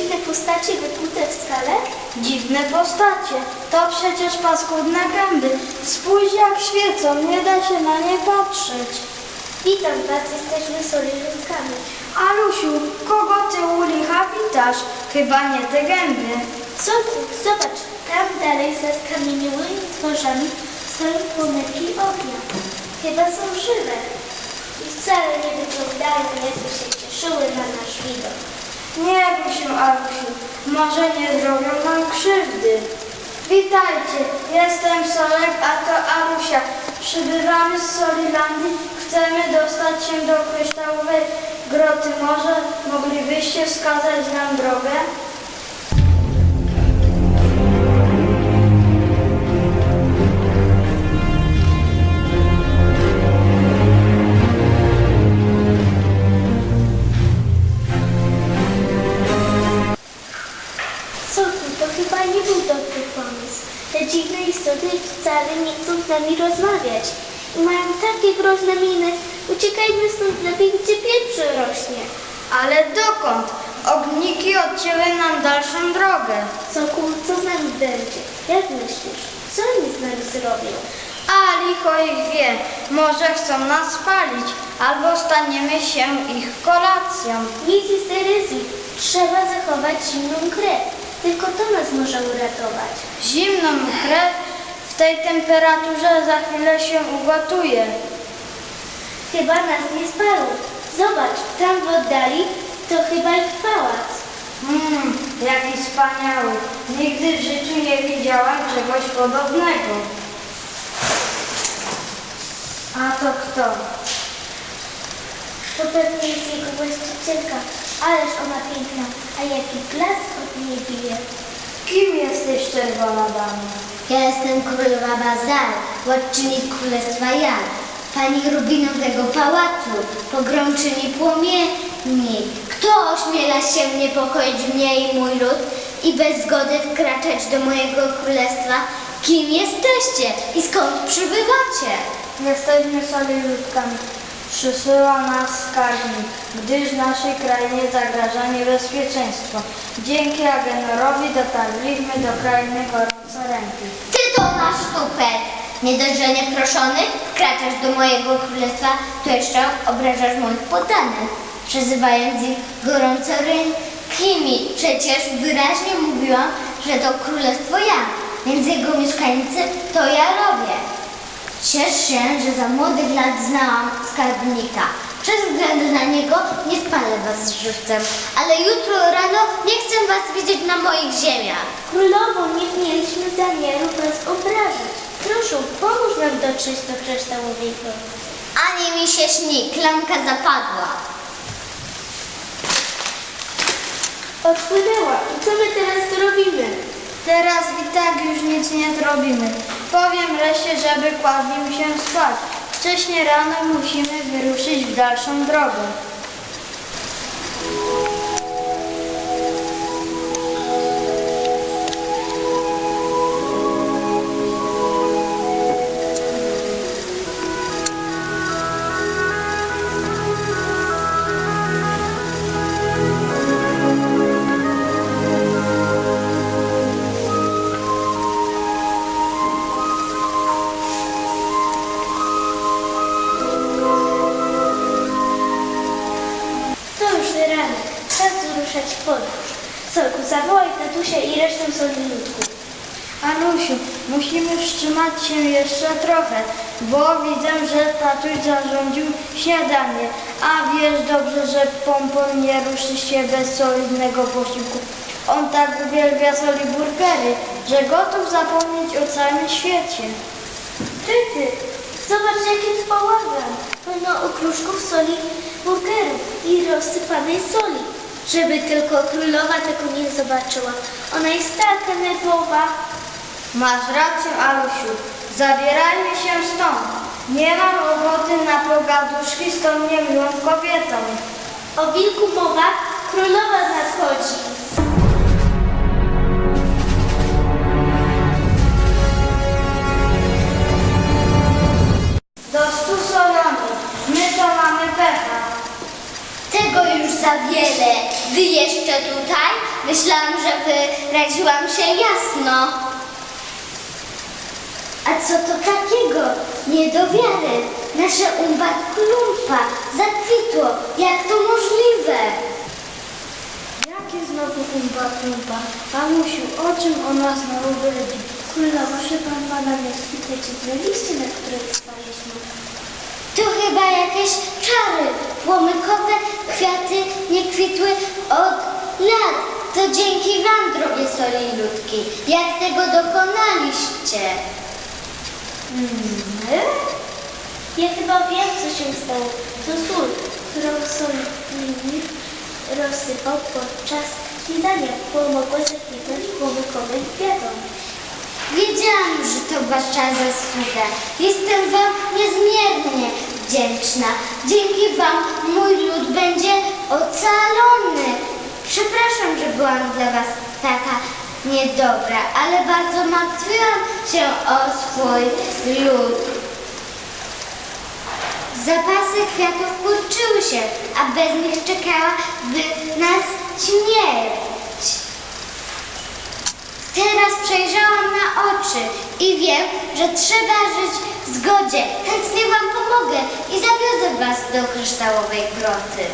dziwne postacie wykute w skale? Dziwne postacie. To przecież paskudne gęby. Spójrz jak świecą, nie da się na nie patrzeć. Witam was, jesteśmy solidówkami. Alusiu, kogo ty u licha witasz? Chyba nie te gęby. Co tu? Zobacz, tam dalej za skamieniałymi tworzami stoją płomyki ognia. Chyba są żywe. I wcale nie wyglądają, jakby się cieszyły na nasz widok. Nie bój się, Alusiu. Może nie zrobią nam krzywdy. Witajcie, jestem Solek, a to Alusia. Przybywamy z Solilandii. Chcemy dostać się do kryształowej groty. Może moglibyście wskazać nam drogę? To chyba nie był dobry pomysł. Te dziwne istoty wcale nie chcą z nami rozmawiać. I mają takie groźne miny. Uciekajmy stąd lepiej, gdzie pieprz rośnie. Ale dokąd? Ogniki odcięły nam dalszą drogę. Soku, co z nami będzie? Jak myślisz? Co oni z nami zrobią? A licho ich wie, może chcą nas spalić, albo staniemy się ich kolacją. Nic jest herezji. Trzeba zachować zimną krew. Tylko to nas może uratować. Zimną krew w tej temperaturze za chwilę się ugotuje. Chyba nas nie spalą. Zobacz, tam w oddali to chyba ich pałac. Mmm, jaki wspaniały. Nigdy w życiu nie widziałam czegoś podobnego. A to kto? To pewnie jest jego właścicielka. Ależ ona piękna, a jaki blask od niej bije. Kim jesteś, czerwona dama? Ja jestem królowa Bazar, władczyni królestwa Jan, pani rubiną tego pałacu, pogromczyni płomieni. Kto ośmiela się niepokoić mnie i mój lud i bez zgody wkraczać do mojego królestwa? Kim jesteście i skąd przybywacie? Jesteśmy soliludkami. Przysyła nas skarbnik, gdyż naszej krainie zagraża niebezpieczeństwo. Dzięki Agenorowi dotarliśmy do krainy gorąco ręki. Ty to masz super! Nie dość, że nieproszony wkraczasz do mojego królestwa, to jeszcze obrażasz moich poddanych, przezywając ich gorąco rękimi. Przecież wyraźnie mówiłam, że to królestwo ja, więc jego mieszkańcy to ja robię. Ciesz się, że za młodych lat znałam skarbnika. Przez względ na niego nie spalę was żywcem, ale jutro rano nie chcę was widzieć na moich ziemiach. Królowo, nie mieliśmy zamiaru was obrażać. Proszę, pomóż nam dotrzeć do kryształowej groty. Ani mi się śni, klamka zapadła. Odpłynęła. I co my teraz zrobimy? Teraz i tak już nic nie zrobimy. Powiem reszcie, żeby kładli mi się spać. Wcześniej rano musimy wyruszyć w dalszą drogę. Ruszać w podróż. Solku, zawołaj tatusia i resztę solidutków. Anusiu, musimy wstrzymać się jeszcze trochę, bo widzę, że tatuś zarządził śniadanie, a wiesz dobrze, że pompon nie ruszy się bez solidnego posiłku. On tak uwielbia soli burgery, że gotów zapomnieć o całym świecie. Ty, ty, zobacz jaki bałagan. Pełno okruszków soli burgerów i rozsypanej soli. Żeby tylko królowa tego nie zobaczyła. Ona jest taka nerwowa. Masz rację, Alusiu. Zabierajmy się stąd. Nie mam ochoty na pogaduszki z tą niemiłą kobietą. O wilku mowa, królowa nadchodzi. Tego już za wiele. Wy jeszcze tutaj? Myślałam, że wyraziłam się jasno. A co to takiego? Nie do wiary. Nasze umba klumpa zakwitło. Jak to możliwe? Jakie znowu umba kumpa? Mamusiu, o czym ona znowu bredzi? Królowo, że pan ma na myśli te dziwne listy, na które pisaliśmy. To chyba jakieś czary. Płomykowe kwiaty nie kwitły od lat. To dzięki wam, drogie soli ludki. Jak tego dokonaliście? My? Ja chyba wiem, co się stało. To sól, którą Solini rozsypał podczas śniadania. Pomogła zakwitnąć płomykowym kwiatom. Wiedziałam, że to wasza zasługa. Jestem wam niezmiernie wdzięczna. Dzięki wam mój lud będzie ocalony. Przepraszam, że byłam dla was taka niedobra, ale bardzo martwiłam się o swój lud. Zapasy kwiatów kurczyły się, a bez nich czekałaby nas śmierć. Teraz przejrzałam na oczy i wiem, że trzeba żyć w zgodzie. Chętnie wam pomogę i zawiozę was do kryształowej groty.